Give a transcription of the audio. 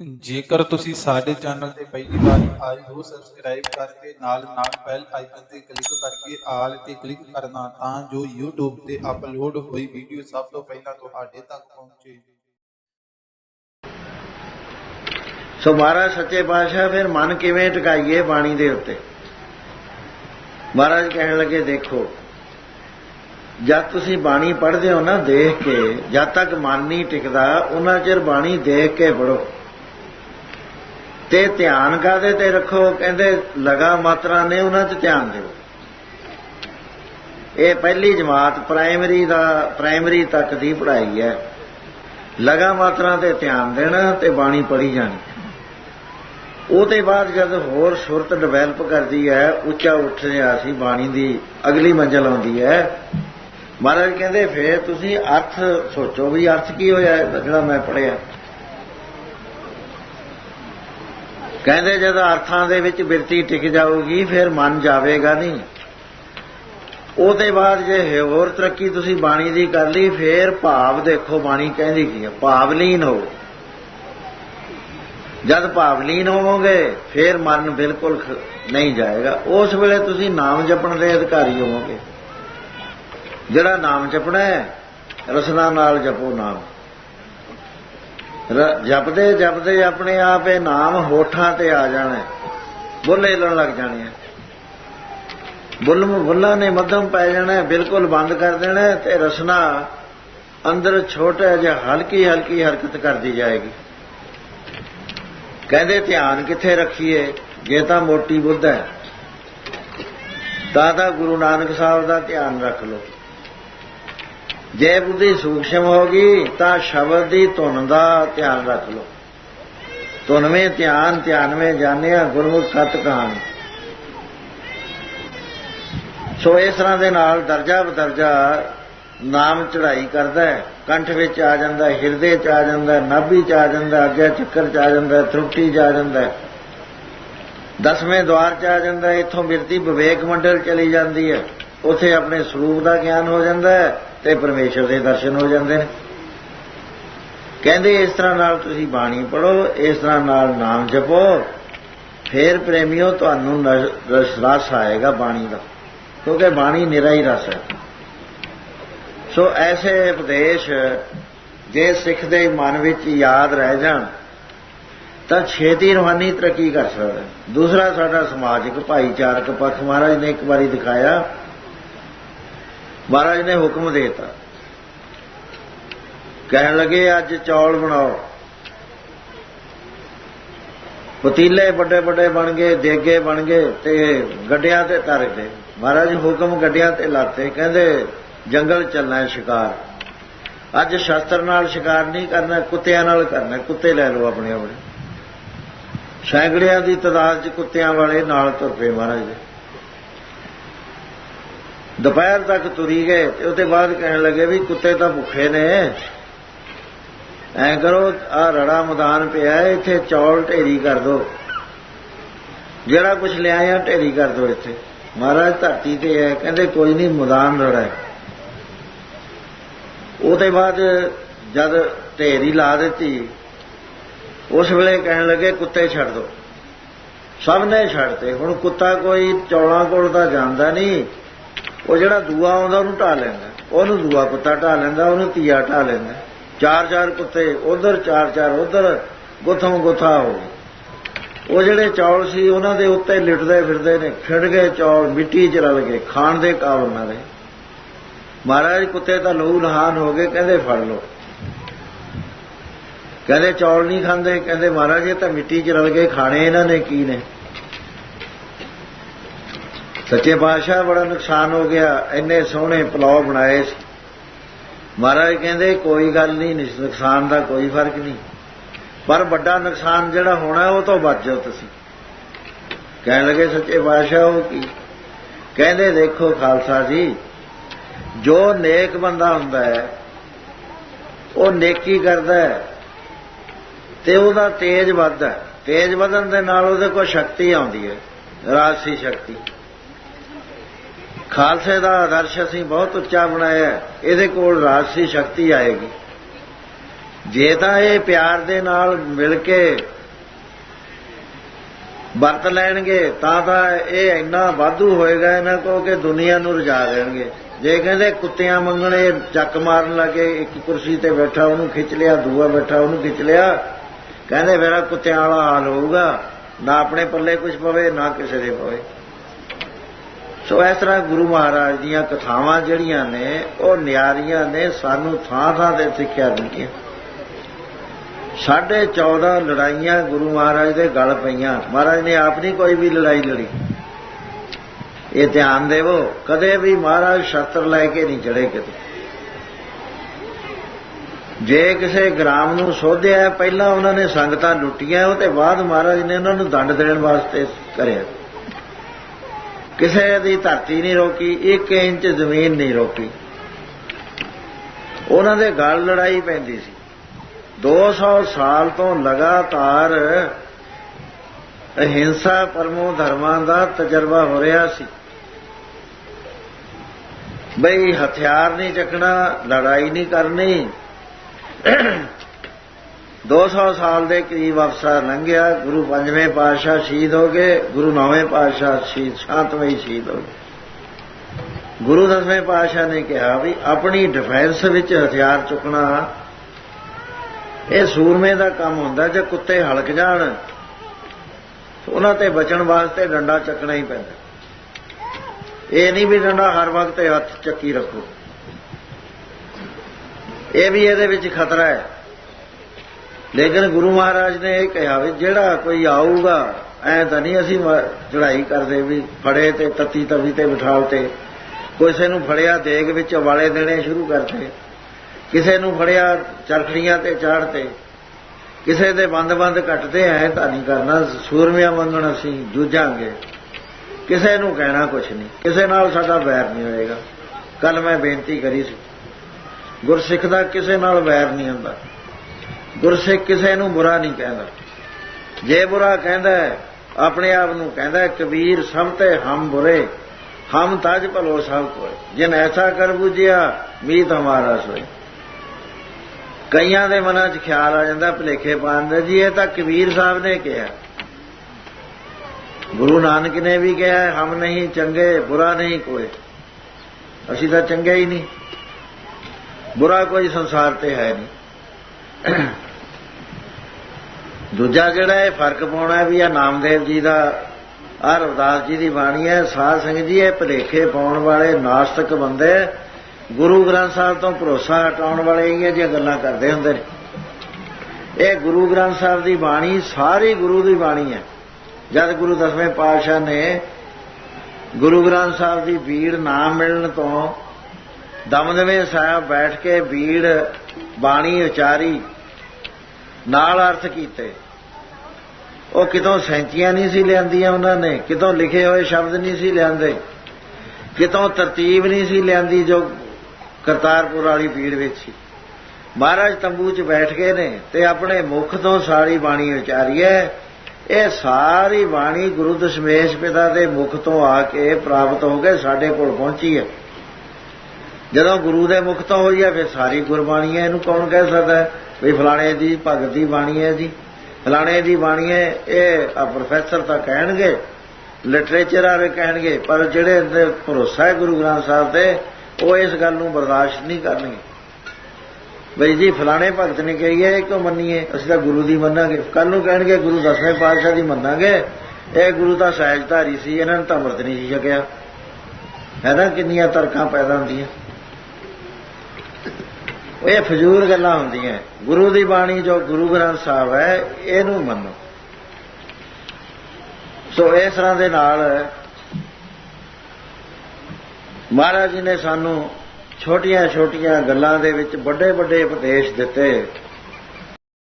ਜੇਕਰ ਤੁਸੀਂ ਸਾਡੇ ਚੈਨਲ ਤੇ ਪਹਿਲੀ ਵਾਰ ਆਏ ਹੋ ਸਬਸਕ੍ਰਾਈਬ ਕਰਕੇ ਨਾਲ ਨਾਲ ਬੈਲ ਆਈਕਨ ਤੇ ਕਲਿੱਕ ਕਰਕੇ ਆਲ ਤੇ ਕਲਿੱਕ ਕਰਨਾ, ਤਾਂ ਜੋ YouTube ਤੇ ਅਪਲੋਡ ਹੋਈ ਵੀਡੀਓ ਸਭ ਤੋਂ ਪਹਿਲਾਂ ਤੁਹਾਡੇ ਤੱਕ ਪਹੁੰਚੇ। ਸੋ ਮਹਾਰਾਜ, ਸੱਚੇ ਪਾਤਸ਼ਾਹ, ਫਿਰ ਮਨ ਕਿਵੇਂ ਟਿਕਾਈਏ ਬਾਣੀ ਦੇ ਉੱਤੇ? ਮਹਾਰਾਜ ਕਹਿਣ ਲੱਗੇ, ਦੇਖੋ, ਜਦ ਤੁਸੀਂ ਬਾਣੀ ਪੜ੍ਹਦੇ ਹੋ ਨਾ, ਦੇਖ ਕੇ, ਜਦ ਤੱਕ ਮਨ ਨਹੀਂ ਟਿਕਦਾ, ਉਹਨਾਂ ਚਿਰ ਬਾਣੀ ਦੇਖ ਕੇ ਪੜੋ ਤੇ ਧਿਆਨ ਕਾਦੇ ਤੇ ਰੱਖੋ? ਕਹਿੰਦੇ ਲਗਾ ਮਾਤਰਾ ਨੇ ਉਹਨਾਂ 'ਚ ਧਿਆਨ ਦਿਓ। ਇਹ ਪਹਿਲੀ ਜਮਾਤ ਪ੍ਰਾਇਮਰੀ ਦਾ ਪ੍ਰਾਇਮਰੀ ਤੱਕ ਦੀ ਪੜ੍ਹਾਈ ਹੈ। ਲਗਾ ਮਾਤਰਾ ਤੇ ਧਿਆਨ ਦੇਣਾ ਤੇ ਬਾਣੀ ਪੜ੍ਹੀ ਜਾਣੀ। ਉਹਦੇ ਬਾਅਦ ਜਦ ਹੋਰ ਸੁਰਤ ਡਿਵੈਲਪ ਕਰਦੀ ਹੈ, ਉੱਚਾ ਉੱਠ ਰਿਹਾ ਸੀ ਬਾਣੀ ਦੀ ਅਗਲੀ ਮੰਜ਼ਲ ਆਉਂਦੀ ਹੈ। ਮਹਾਰਾਜ ਕਹਿੰਦੇ, ਫੇਰ ਤੁਸੀਂ ਅਰਥ ਸੋਚੋ ਵੀ ਅਰਥ ਕੀ ਹੋਇਆ? ਜਿਹੜਾ ਮੈਂ ਪੜਿਆ ਕਹਿੰਦੇ ਜਦ ਅਰਥਾਂ ਦੇ ਵਿੱਚ ਬਿਰਤੀ ਟਿਕ ਜਾਊਗੀ, ਫਿਰ ਮਨ ਜਾਵੇਗਾ ਨਹੀਂ। ਉਹਦੇ ਬਾਅਦ ਜੇ ਹੋਰ ਤਰੱਕੀ ਤੁਸੀਂ ਬਾਣੀ ਦੀ ਕਰ ਲਈ, ਫੇਰ ਭਾਵ ਦੇਖੋ ਬਾਣੀ ਕਹਿੰਦੀ ਕੀ ਹੈ ਭਾਵਲੀਨ ਹੋ। ਜਦ ਭਾਵਲੀਨ ਹੋਵੋਗੇ, ਫਿਰ ਮਨ ਬਿਲਕੁਲ ਨਹੀਂ ਜਾਏਗਾ। ਉਸ ਵੇਲੇ ਤੁਸੀਂ ਨਾਮ ਜਪਣ ਦੇ ਅਧਿਕਾਰੀ ਹੋਵੋਗੇ। ਜਿਹੜਾ ਨਾਮ ਜਪਣਾ ਹੈ, ਰਸਨਾ ਨਾਲ ਜਪੋ ਨਾਮ। ਜਪਦੇ ਜਪਦੇ ਆਪਣੇ ਆਪ ਇਹ ਨਾਮ ਹੋਠਾਂ ਤੇ ਆ ਜਾਣਾ। ਹੈ। ਬੁੱਲ ਹਿੱਲਣ ਲੱਗ ਜਾਣੇ ਆ। ਬੁੱਲ ਬੁੱਲਾਂ ਨੇ ਮੱਧਮ ਪੈ ਜਾਣਾ, ਬਿਲਕੁਲ ਬੰਦ ਕਰ ਦੇਣਾ ਤੇ ਰਸਨਾ ਅੰਦਰ ਛੋਟਾ ਜਿਹਾ ਹਲਕੀ ਹਲਕੀ ਹਰਕਤ ਕਰਦੀ ਜਾਏਗੀ। ਕਹਿੰਦੇ ਧਿਆਨ ਕਿੱਥੇ ਰੱਖੀਏ? ਜੇ ਤਾਂ ਮੋਟੀ ਬੁੱਧ ਹੈ। ਤਾਂ ਤਾਂ ਗੁਰੂ ਨਾਨਕ ਸਾਹਿਬ ਦਾ ਧਿਆਨ ਰੱਖ ਲਓ। ਜੇ ਬੁੱਧੀ ਸੂਖਸ਼ਮ ਹੋਗੀ ਤਾਂ ਸ਼ਬਦ ਦੀ ਧੁਨ ਦਾ ਧਿਆਨ ਰੱਖ ਲਓ। ਧੁਨਵੇਂ ਧਿਆਨ, ਧਿਆਨਵੇਂ ਜਾਣਿਆ ਗੁਰਮੁਖ ਸਤ ਕਹਾਣੀ। ਸੋ ਇਸ ਤਰ੍ਹਾਂ ਦੇ ਨਾਲ ਦਰਜਾ ਬਦਰਜਾ ਨਾਮ ਚੜਾਈ ਕਰਦਾ ਹੈ। ਕੰਠ ਵਿੱਚ ਆ ਜਾਂਦਾ ਹਿਰਦੇ 'ਚ ਆ ਜਾਂਦਾ ਨਾਭੀ 'ਚ ਆ ਜਾਂਦਾ ਹੈ, ਅੱਗੇ ਚੱਕਰ 'ਚ ਆ ਜਾਂਦਾ ਹੈ 'ਚ ਆ ਜਾਂਦਾ ਦਸਵੇਂ ਦਵਾਰ 'ਚ ਆ ਜਾਂਦਾ ਇੱਥੋਂ ਬਿਰਤੀ ਵਿਵੇਕ ਮੰਡਲ ਚਲੀ ਜਾਂਦੀ ਹੈ। ਉਥੇ ਆਪਣੇ ਸਰੂਪ ਦਾ ਗਿਆਨ ਹੋ ਜਾਂਦਾ ਹੈ। ਤੇ ਪਰਮੇਸ਼ਰ ਦੇ ਦਰਸ਼ਨ ਹੋ ਜਾਂਦੇ ਨੇ। ਕਹਿੰਦੇ ਇਸ ਤਰ੍ਹਾਂ ਨਾਲ ਤੁਸੀਂ ਬਾਣੀ ਪੜੋ ਇਸ ਤਰ੍ਹਾਂ ਨਾਲ ਨਾਮ ਜਪੋ, ਫੇਰ ਪ੍ਰੇਮਿਓ, ਤੁਹਾਨੂੰ ਰਸ ਰਸ ਆਏਗਾ ਬਾਣੀ ਦਾ। ਕਿਉਂਕਿ ਬਾਣੀ ਨਿਰਾ ਹੀ ਰਸ ਹੈ। ਸੋ ਐਸੇ ਉਪਦੇਸ਼, ਜੇ ਸਿੱਖ ਦੇ ਮਨ ਵਿੱਚ ਯਾਦ ਰਹਿ ਜਾਣ, ਤਾਂ ਛੇਤੀ ਰੂਹਾਨੀ ਤਰੱਕੀ ਕਰ ਸਕਦਾ ਦੂਸਰਾ ਸਾਡਾ ਸਮਾਜਿਕ ਭਾਈਚਾਰਕ ਪੱਖ ਮਹਾਰਾਜ ਨੇ ਇੱਕ ਵਾਰੀ ਦਿਖਾਇਆ ਮਹਾਰਾਜ ਨੇ ਹੁਕਮ ਦੇਤਾ। ਕਹਿਣ ਲੱਗੇ, ਅੱਜ ਚੌਲ ਬਣਾਓ। ਪਤੀਲੇ ਵੱਡੇ ਵੱਡੇ ਬਣ ਗਏ, ਦੇਗੇ ਬਣ ਗਏ ਤੇ ਗੱਡਿਆਂ ਤੇ ਧਰ ਗਏ। ਮਹਾਰਾਜ ਹੁਕਮ ਗੱਡਿਆਂ ਤੇ ਲਾਤੇ। ਕਹਿੰਦੇ, ਜੰਗਲ ਚੱਲਣਾ ਸ਼ਿਕਾਰ। ਅੱਜ ਸ਼ਸਤਰ ਨਾਲ ਸ਼ਿਕਾਰ ਨਹੀਂ ਕਰਨਾ, ਕੁੱਤਿਆਂ ਨਾਲ ਕਰਨਾ ਕੁੱਤੇ ਲੈ ਲਓ ਆਪਣੇ ਆਪਣੇ। ਸੈਂਕੜਿਆਂ ਦੀ ਤਾਦਾਦ 'ਚ ਕੁੱਤਿਆਂ ਵਾਲੇ ਨਾਲ ਤੁਰ ਪਏ ਮਹਾਰਾਜ। ਦੁਪਹਿਰ ਤੱਕ ਤੁਰੀ ਗਏ ਤੇ ਉਹਦੇ ਬਾਅਦ ਕਹਿਣ ਲੱਗੇ ਵੀ ਕੁੱਤੇ ਤਾਂ ਭੁੱਖੇ ਨੇ। ਐ ਕਰੋ ਆ ਰੜਾ ਮੈਦਾਨ ਪਿਆ ਇੱਥੇ ਚੌਲ ਢੇਰੀ ਕਰ ਦੋ। ਜਿਹੜਾ ਕੁਝ ਲਿਆਇਆ ਢੇਰੀ ਕਰ ਦੋ ਇੱਥੇ। ਮਹਾਰਾਜ ਧਰਤੀ ਤੇ ਹੈ ਕਹਿੰਦੇ ਕੋਈ ਨਹੀਂ, ਮੈਦਾਨ ਰੜਾ ਹੈ। ਉਹਦੇ ਬਾਅਦ ਜਦ ਢੇਰੀ ਲਾ ਦਿੱਤੀ, ਉਸ ਵੇਲੇ ਕਹਿਣ ਲੱਗੇ, ਕੁੱਤੇ ਛੱਡ ਦੋ। ਸਭ ਨੇ ਛੱਡਤੇ ਹੁਣ ਕੁੱਤਾ ਕੋਈ ਚੌਲਾਂ ਕੋਲ ਤਾਂ ਜਾਂਦਾ ਨਹੀਂ। ਉਹ ਜਿਹੜਾ ਦੂਆ ਆਉਂਦਾ, ਉਹਨੂੰ ਢਾ ਲੈਂਦਾ। ਉਹਨੂੰ ਦੂਆ ਕੁੱਤਾ ਢਾ ਲੈਂਦਾ, ਉਹਨੂੰ ਤੀਆ ਢਾ ਲੈਂਦਾ। ਚਾਰ ਚਾਰ ਕੁੱਤੇ, ਉਧਰ ਚਾਰ ਚਾਰ, ਉਧਰ ਗੁੱਥਮ ਗੁੱਥਾ ਹੋ ਗਈ। ਉਹ ਜਿਹੜੇ ਚੌਲ ਸੀ, ਉਹਨਾਂ ਦੇ ਉੱਤੇ ਲਿਟਦੇ ਫਿਰਦੇ ਨੇ। ਖਿੜ ਗਏ ਚੌਲ, ਮਿੱਟੀ 'ਚ ਰਲ ਗਏ, ਖਾਣ ਦੇ ਕਾਬਲ ਨਾ ਰਹੇ। ਮਹਾਰਾਜ ਕੁੱਤੇ ਤਾਂ ਲਹੂ ਲਹਾਨ ਹੋ ਗਏ, ਕਹਿੰਦੇ ਫੜ ਲਓ। ਕਹਿੰਦੇ ਚੌਲ ਨਹੀਂ ਖਾਂਦੇ, ਕਹਿੰਦੇ ਮਹਾਰਾਜ ਇਹ ਤਾਂ ਮਿੱਟੀ 'ਚ ਰਲ ਗਏ, ਖਾਣੇ ਇਹਨਾਂ ਨੇ ਕੀ ਨੇ? ਸੱਚੇ ਪਾਤਸ਼ਾਹ ਬੜਾ ਨੁਕਸਾਨ ਹੋ ਗਿਆ, ਇੰਨੇ ਸੋਹਣੇ ਪਲਾਉ ਬਣਾਏ ਸੀ। ਮਹਾਰਾਜ ਕਹਿੰਦੇ, ਕੋਈ ਗੱਲ ਨਹੀਂ ਨੁਕਸਾਨ ਦਾ ਕੋਈ ਫ਼ਰਕ ਨਹੀਂ। ਪਰ ਵੱਡਾ ਨੁਕਸਾਨ ਜਿਹੜਾ ਹੋਣਾ, ਉਹ ਤੋਂ ਬਚ ਜਾਓ ਤੁਸੀਂ। ਕਹਿਣ ਲੱਗੇ ਸੱਚੇ ਪਾਤਸ਼ਾਹ, ਉਹ ਕੀ? ਕਹਿੰਦੇ, ਦੇਖੋ ਖਾਲਸਾ ਜੀ, ਜੋ ਨੇਕ ਬੰਦਾ ਹੁੰਦਾ ਹੈ, ਉਹ ਨੇਕੀ ਕਰਦਾ ਹੈ, ਤੇ ਉਹਦਾ ਤੇਜ ਵੱਧਦਾ ਤੇਜ ਵਧਣ ਦੇ ਨਾਲ ਉਹਦੇ ਕੋਲ ਸ਼ਕਤੀ ਆਉਂਦੀ ਹੈ, ਰਾਜਸੀ ਸ਼ਕਤੀ। ਖਾਲਸੇ ਦਾ ਆਦਰਸ਼ ਅਸੀਂ ਬਹੁਤ ਉੱਚਾ ਬਣਾਇਆ ਇਹਦੇ ਕੋਲ ਰਾਜਸੀ ਸ਼ਕਤੀ ਆਏਗੀ। ਜੇ ਤਾਂ ਇਹ ਪਿਆਰ ਦੇ ਨਾਲ ਮਿਲ ਕੇ ਵਰਤ ਲੈਣਗੇ, ਤਾਂ ਤਾਂ ਇਹ ਇੰਨਾ ਵਾਧੂ ਹੋਏਗਾ ਇਹਨਾਂ ਕੋ ਕਿ ਦੁਨੀਆ ਨੂੰ ਰਜਾ ਦੇਣਗੇ। ਜੇ ਕਹਿੰਦੇ ਕੁੱਤਿਆਂ ਮੰਗਣੇ ਚੱਕ ਮਾਰਨ ਲੱਗੇ, ਇੱਕ ਕੁਰਸੀ ਤੇ ਬੈਠਾ, ਉਹਨੂੰ ਖਿੱਚ ਲਿਆ, ਦੂਆ ਬੈਠਾ, ਉਹਨੂੰ ਖਿੱਚ ਲਿਆ, ਕਹਿੰਦੇ ਮੇਰਾ ਕੁੱਤਿਆਂ ਵਾਲਾ ਹਾਲ ਹੋਊਗਾ, ਨਾ ਆਪਣੇ ਪੱਲੇ ਕੁਝ ਪਵੇ, ਨਾ ਕਿਸੇ ਦੇ ਪਵੇ। ਸੋ ਇਸ ਤਰ੍ਹਾਂ ਗੁਰੂ ਮਹਾਰਾਜ ਦੀਆਂ ਕਥਾਵਾਂ ਜਿਹੜੀਆਂ ਨੇ, ਉਹ ਨਿਆਰੀਆਂ ਨੇ, ਸਾਨੂੰ ਥਾਂ ਥਾਂ ਤੇ ਸਿੱਖਿਆ ਦਿੰਦੀਆਂ। ਸਾਢੇ 14 ਲੜਾਈਆਂ ਗੁਰੂ ਮਹਾਰਾਜ ਦੇ ਗਲ ਪਈਆਂ। ਮਹਾਰਾਜ ਨੇ ਆਪ ਨਹੀਂ ਕੋਈ ਵੀ ਲੜਾਈ ਲੜੀ। ਇਹ ਧਿਆਨ ਦੇਵੋ, ਕਦੇ ਵੀ ਮਹਾਰਾਜ ਸ਼ਸਤਰ ਲੈ ਕੇ ਨਹੀਂ ਚੜੇ ਕਿਤੇ। ਜੇ ਕਿਸੇ ਗ੍ਰਾਮ ਨੂੰ ਸੋਧਿਆ, ਪਹਿਲਾਂ ਉਹਨਾਂ ਨੇ ਸੰਗਤਾਂ ਲੁੱਟੀਆਂ, ਉਹ ਤੇ ਬਾਅਦ ਮਹਾਰਾਜ ਨੇ ਉਹਨਾਂ ਨੂੰ ਦੰਡ ਦੇਣ ਵਾਸਤੇ ਕਰਿਆ। ਕਿਸੇ ਦੀ ਧਰਤੀ ਨਹੀਂ ਰੋਕੀ 1 ਇੰਚ ਜ਼ਮੀਨ ਨਹੀਂ ਰੋਕੀ। ਉਹਨਾਂ ਦੇ ਗੱਲ ਲੜਾਈ ਪੈਂਦੀ ਸੀ। 200 ਸਾਲ ਤੋਂ ਲਗਾਤਾਰ ਅਹਿੰਸਾ ਪਰਮੋ ਧਰਮਾਂ ਦਾ ਤਜਰਬਾ ਹੋ ਰਿਹਾ ਸੀ। ਬਈ ਹਥਿਆਰ ਨਹੀਂ ਚੱਕਣਾ, ਲੜਾਈ ਨਹੀਂ ਕਰਨੀ। 200 ਸਾਲ ਦੇ ਕਰੀਬ ਅਫਸਰ ਲੰਘਿਆ, ਗੁਰੂ ਪੰਜਵੇਂ ਪਾਤਸ਼ਾਹ ਸ਼ਹੀਦ ਹੋ ਗਏ, ਗੁਰੂ ਨੌਵੇਂ ਪਾਤਸ਼ਾਹ ਸ਼ਹੀਦ ਸ਼ਾਂਤਮਈ ਸ਼ਹੀਦ ਹੋ ਗਏ। ਗੁਰੂ ਦਸਵੇਂ ਪਾਤਸ਼ਾਹ ਨੇ ਕਿਹਾ ਵੀ ਆਪਣੀ ਡਿਫੈਂਸ ਵਿੱਚ ਹਥਿਆਰ ਚੁੱਕਣਾ, ਇਹ ਸੂਰਮੇ ਦਾ ਕੰਮ ਹੁੰਦਾ, ਜੇ ਕੁੱਤੇ ਹਲਕ ਜਾਣ ਉਹਨਾਂ ਤੇ ਬਚਣ ਵਾਸਤੇ ਡੰਡਾ ਚੱਕਣਾ ਹੀ ਪੈਂਦਾ। ਇਹ ਨਹੀਂ ਵੀ ਡੰਡਾ ਹਰ ਵਕਤ ਹੱਥ ਚੱਕੀ ਰੱਖੋ। ਇਹ ਵੀ ਇਹਦੇ ਵਿੱਚ ਖਤਰਾ ਹੈ। ਲੇਕਿਨ ਗੁਰੂ ਮਹਾਰਾਜ ਨੇ ਇਹ ਕਿਹਾ ਵੀ ਜਿਹੜਾ ਕੋਈ ਆਊਗਾ, ਐ ਤਾਂ ਨਹੀਂ ਅਸੀਂ ਚੜਾਈ ਕਰਦੇ ਵੀ ਫੜੇ ਤੇ ਤੱਤੀ ਤਵੀ ਤੇ ਬਿਠਾਲ ਤੇ। ਕਿਸੇ ਨੂੰ ਫੜਿਆ ਦੇਗ ਵਿੱਚ ਵਾਲੇ ਦੇਣੇ ਸ਼ੁਰੂ ਕਰਤੇ। ਕਿਸੇ ਨੂੰ ਫੜਿਆ ਚਰਖੜੀਆਂ ਤੇ ਚਾੜਤੇ। ਕਿਸੇ ਦੇ ਬੰਦ-ਬੰਦ ਕੱਟਦੇ, ਐ ਤਾਂ ਨਹੀਂ ਕਰਨਾ, ਸੂਰਮਿਆਂ ਮੰਗਣ ਅਸੀਂ ਜੂਝਾਂਗੇ। ਕਿਸੇ ਨੂੰ ਕਹਿਣਾ ਕੁਝ ਨਹੀਂ। ਕਿਸੇ ਨਾਲ ਸਾਡਾ ਵੈਰ ਨਹੀਂ ਹੋਏਗਾ। ਕੱਲ ਮੈਂ ਬੇਨਤੀ ਕਰੀ ਸੀ। ਗੁਰਸਿੱਖ ਦਾ ਕਿਸੇ ਨਾਲ ਵੈਰ ਨਹੀਂ ਹੁੰਦਾ। ਗੁਰਸਿੱਖ ਕਿਸੇ ਨੂੰ ਬੁਰਾ ਨਹੀਂ ਕਹਿੰਦਾ। ਜੇ ਬੁਰਾ ਕਹਿੰਦਾ ਆਪਣੇ ਆਪ ਨੂੰ ਕਹਿੰਦਾ ਕਬੀਰ ਸਭ ਤੇ ਹਮ ਬੁਰੇ, ਹਮ ਤਜ ਭਲੋ ਸਭ ਕੋਏ। ਜਿਨ ਐਸਾ ਕਰ ਬੁਝਿਆ, ਮੀਤ ਹਮਾਰਾ ਸੋਏ। ਕਈਆਂ ਦੇ ਮਨਾਂ 'ਚ ਖਿਆਲ ਆ ਜਾਂਦਾ, ਭਲੇਖੇ ਪਾਉਣ ਦਾ ਜੀ, ਇਹ ਤਾਂ ਕਬੀਰ ਸਾਹਿਬ ਨੇ ਕਿਹਾ। ਗੁਰੂ ਨਾਨਕ ਨੇ ਵੀ ਕਿਹਾ, ਹਮ ਨਹੀਂ ਚੰਗੇ, ਬੁਰਾ ਨਹੀਂ ਕੋਈ ਅਸੀਂ ਤਾਂ ਚੰਗੇ ਹੀ ਨਹੀਂ। ਬੁਰਾ ਕੋਈ ਸੰਸਾਰ ਤੇ ਹੈ ਨਹੀਂ। ਦੂਜਾ ਜਿਹੜਾ ਇਹ ਫ਼ਰਕ ਪਾਉਣਾ ਵੀ ਆ ਨਾਮਦੇਵ ਜੀ ਦਾ ਆ ਰਵਦਾਸ ਜੀ ਦੀ ਬਾਣੀ ਹੈ, ਸਾਧ ਸੰਗਤ ਜੀ, ਇਹ ਭਲੇਖੇ ਪਾਉਣ ਵਾਲੇ ਨਾਸਤਕ ਬੰਦੇ, ਗੁਰੂ ਗ੍ਰੰਥ ਸਾਹਿਬ ਤੋਂ ਭਰੋਸਾ ਹਟਾਉਣ ਵਾਲੇ ਇਹ ਜਿਹੀਆਂ ਗੱਲਾਂ ਕਰਦੇ ਹੁੰਦੇ ਨੇ। ਇਹ ਗੁਰੂ ਗ੍ਰੰਥ ਸਾਹਿਬ ਦੀ ਬਾਣੀ ਸਾਰੀ ਗੁਰੂ ਦੀ ਬਾਣੀ ਹੈ। ਜਦ ਗੁਰੂ ਦਸਵੇਂ ਪਾਤਸ਼ਾਹ ਨੇ ਗੁਰੂ ਗ੍ਰੰਥ ਸਾਹਿਬ ਦੀ ਬੀੜ ਨਾ ਮਿਲਣ ਤੋਂ ਦਮਦਮੇ ਸਾਹਿਬ ਬੈਠ ਕੇ ਬੀੜ ਬਾਣੀ ਉਚਾਰੀ ਨਾਲ ਅਰਥ ਕੀਤੇ। ਉਹ ਕਿਤੋਂ ਸੈਂਚੀਆਂ ਨਹੀਂ ਸੀ ਲਿਆਂਦੀਆਂ ਉਹਨਾਂ ਨੇ, ਕਿਤੋਂ ਲਿਖੇ ਹੋਏ ਸ਼ਬਦ ਨਹੀਂ ਸੀ ਲਿਆਂਦੇ, ਕਿਤੋਂ ਤਰਤੀਬ ਨਹੀਂ ਸੀ ਲਿਆਂਦੀ ਜੋ ਕਰਤਾਰਪੁਰ ਵਾਲੀ ਪੀੜ ਵਿੱਚ ਸੀ। ਮਹਾਰਾਜ ਤੰਬੂ 'ਚ ਬੈਠ ਗਏ ਨੇ ਤੇ ਆਪਣੇ ਮੁਖ ਤੋਂ ਸਾਰੀ ਬਾਣੀ ਉਚਾਰੀ ਹੈ। ਇਹ ਸਾਰੀ ਬਾਣੀ ਗੁਰੂ ਦਸ਼ਮੇਸ਼ ਪਿਤਾ ਦੇ ਮੁਖ ਤੋਂ ਆ ਕੇ ਪ੍ਰਾਪਤ ਹੋ ਕੇ ਸਾਡੇ ਕੋਲ ਪਹੁੰਚੀ ਹੈ। ਜਦੋਂ ਗੁਰੂ ਦੇ ਮੁਖ ਤੋਂ ਹੋਈ ਹੈ, ਫਿਰ ਸਾਰੀ ਗੁਰਬਾਣੀ ਹੈ, ਇਹਨੂੰ ਕੌਣ ਕਹਿ ਸਕਦਾ ਵੀ ਫਲਾਣੇ ਦੀ ਭਗਤ ਦੀ ਬਾਣੀ ਹੈ ਜੀ। ਫਲਾਣੇ ਦੀ ਬਾਣੀ ਹੈ, ਇਹ ਪ੍ਰੋਫੈਸਰ ਤਾਂ ਕਹਿਣਗੇ ਲਿਟਰੇਚਰ ਵਾਲੇ ਕਹਿਣਗੇ, ਪਰ ਜਿਹੜੇ ਇਹਦੇ ਭਰੋਸਾ ਹੈ ਗੁਰੂ ਗ੍ਰੰਥ ਸਾਹਿਬ ਤੇ, ਉਹ ਇਸ ਗੱਲ ਨੂੰ ਬਰਦਾਸ਼ਤ ਨਹੀਂ ਕਰਨਗੇ। ਬਈ ਜੀ, ਫਲਾਣੇ ਭਗਤ ਨੇ ਕਹੀ ਹੈ, ਇਹ ਕਿਉਂ ਮੰਨੀਏ? ਅਸੀਂ ਤਾਂ ਗੁਰੂ ਦੀ ਮੰਨਾਂਗੇ। ਕੱਲ ਨੂੰ ਕਹਿਣਗੇ, ਗੁਰੂ ਦਸਵੇਂ ਪਾਤਸ਼ਾਹ ਦੀ ਮੰਨਾਂਗੇ। ਇਹ ਗੁਰੂ ਦਾ ਸਹਿਜਧਾਰੀ ਸੀ, ਇਹਨਾਂ ਨੂੰ ਤਾਂ ਅਮਰਤ ਨਹੀਂ ਸੀ ਛਕਿਆ। ਹੈ ਨਾ, ਕਿੰਨੀਆਂ ਤਰਕਾਂ ਪੈਦਾ ਹੁੰਦੀਆਂ। ਇਹ ਫਜ਼ੂਲ ਗੱਲਾਂ ਹੁੰਦੀਆਂ। ਗੁਰੂ ਦੀ ਬਾਣੀ ਜੋ ਗੁਰੂ ਗ੍ਰੰਥ ਸਾਹਿਬ ਹੈ, ਇਹਨੂੰ ਮੰਨੋ। ਸੋ ਇਸ ਤਰ੍ਹਾਂ ਦੇ ਨਾਲ ਮਹਾਰਾਜ ਜੀ ਨੇ ਸਾਨੂੰ ਛੋਟੀਆਂ ਛੋਟੀਆਂ ਗੱਲਾਂ ਦੇ ਵਿੱਚ ਵੱਡੇ ਵੱਡੇ ਉਪਦੇਸ਼ ਦਿੱਤੇ।